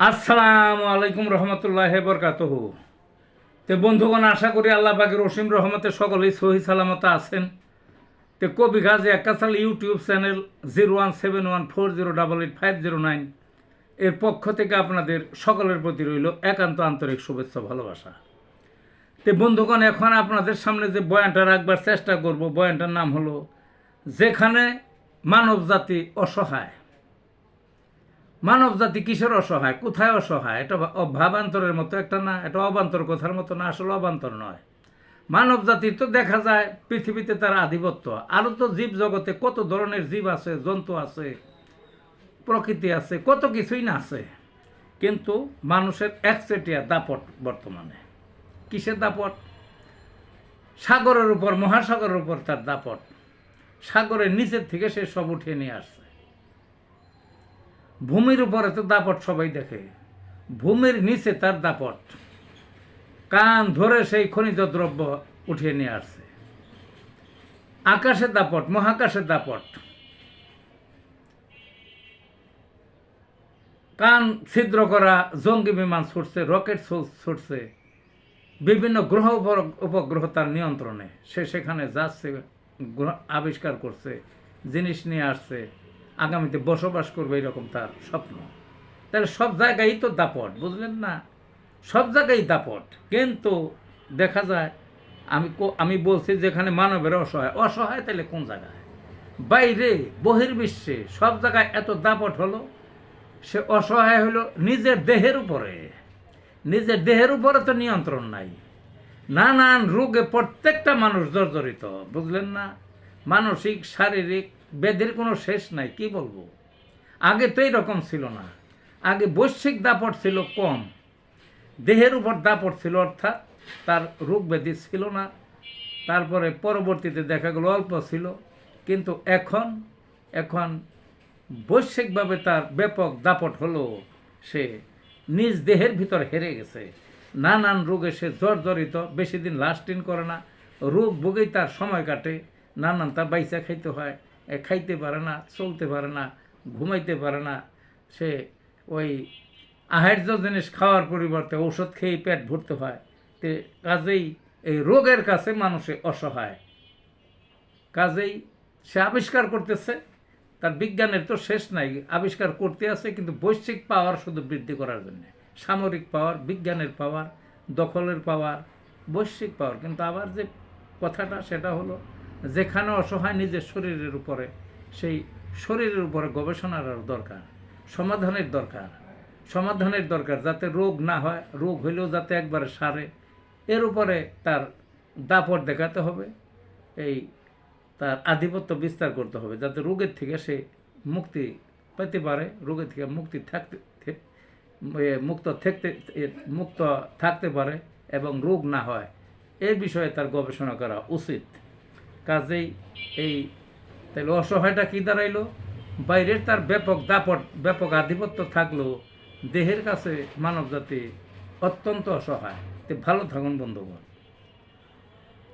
আসসালামু আলাইকুম রহমতুল্লাহ বরকাতহ। তে বন্ধুগণ, আশা করি আল্লাহ পাকের রসিম রহমতে সকলেই সহি সালামত আছেন। তে কবি Gazi একাশাল YouTube channel zero one seven one four zero double eight five zero nine এর পক্ষ থেকে আপনাদের সকলের প্রতি রইল একান্ত আন্তরিক শুভেচ্ছা ভালোবাসা। তে বন্ধুগণ, এখন আপনাদের সামনে যে বয়ানটা রাখবার চেষ্টা করব, বয়ানটার নাম হলো, যেখানে মানব জাতি অসহায়। মানব জাতি কিসের অসহায়? কোথায় অসহায়? এটা ভাবান্তরের মতো একটা না এটা অবান্তর কথার মতো না, আসলে অবান্তর নয়। মানব জাতির তো দেখা যায়, পৃথিবীতে তার আধিপত্য। আরও তো জীব জগতে কত ধরনের জীব আছে, জন্তু আছে, প্রকৃতি আছে, কত কিছুই না আছে। কিন্তু মানুষের একচেটিয়া দাপট বর্তমানে। কিসের দাপট? সাগরের উপর, মহাসাগরের উপর তার দাপট। সাগরের নিচের থেকে সে সব উঠিয়ে নিয়ে আসছে। ভূমির উপরে তো দাপট সবাই দেখে। ভূমির নিচে তার দাপট। কান ধরে সেই খনিজ দ্রব্য উঠিয়ে নিয়ে আসছে। আকাশের দাপট মহাকাশের দাপট। কান ছিদ্র করা জঙ্গি বিমান ছুটছে, রকেট ছুটছে। বিভিন্ন গ্রহ উপগ্রহ তার নিয়ন্ত্রণে। সে সেখানে যাচ্ছে আবিষ্কার করছে, জিনিস নিয়ে আসছে। আগামীতে বসবাস করবে এরকম তার স্বপ্ন। তাহলে সব জায়গায় তো দাপট, বুঝলেন না? সব জায়গায় দাপট। কিন্তু দেখা যায়, আমি আমি বলছি যেখানে মানবের অসহায় অসহায় তাহলে কোন জায়গায়? বাইরে, বহির্বিশ্বে সব জায়গায় এত দাপট হলো, সে অসহায় হলো নিজের দেহের উপরে। নিজের দেহের উপরে তো নিয়ন্ত্রণ নাই। নানান রোগে প্রত্যেকটা মানুষ জর্জরিত, বুঝলেন না? মানসিক, শারীরিক ব্যাধির কোনো শেষ নাই, কি বলব? আগে তো এরকম ছিল না। আগে বৈশ্বিক দাপট ছিল কম, দেহের উপর দাপট ছিল অর্থাৎ তার রোগ ব্যাধি ছিল না। তারপরে পরবর্তীতে দেখা গেল অল্প ছিল, কিন্তু এখন এখন বৈশ্বিকভাবে তার ব্যাপক দাপট হলো, সে নিজ দেহের ভিতর হেরে গেছে। নানান রোগে সে জর্জরিত, বেশি দিন লাস্টিং করে না। রোগ ভোগেই তার সময় কাটে, নানান তার বাইচা খাইতে হয়। খাইতে পারে না, চলতে পারে না, ঘুমাইতে পারে না। সে ওই আহার্য জিনিস খাওয়ার পরিবর্তে ঔষধ খেয়ে পেট ভরতে হয়। তে কাজেই এই রোগের কাছে মানুষে অসহায়। কাজেই সে আবিষ্কার করতেছে, তার বিজ্ঞানের তো শেষ নাই, আবিষ্কার করতে আছে, কিন্তু বৈশ্বিক পাওয়ার শুধু বৃদ্ধি করার জন্য। সামরিক পাওয়ার বিজ্ঞানের পাওয়ার দখলের পাওয়ার বৈশ্বিক পাওয়ার কিন্তু আবার যে কথাটা, সেটা হলো যেখানে অসহায় নিজের শরীরের উপরে, সেই শরীরের উপরে গবেষণার দরকার, সমাধানের দরকার সমাধানের দরকার যাতে রোগ না হয়, রোগ হইলেও যাতে একবারে সারে। এর উপরে তার দাপট দেখাতে হবে, এই তার আধিপত্য বিস্তার করতে হবে, যাতে রোগের থেকে সে মুক্তি পেতে পারে, রোগের থেকে মুক্তি থাকতে মুক্ত থাকতে মুক্ত থাকতে পারে এবং রোগ না হয়। এ বিষয়ে তার গবেষণা করা উচিত। কাজেই এই তাহলে অসহায়টা কী দাঁড়াইলো? বাইরের তার ব্যাপক দাপট, ব্যাপক আধিপত্য থাকলেও দেহের কাছে মানবজাতি অত্যন্ত অসহায়। তে ভালো থাকুন, বন্ধুগণ।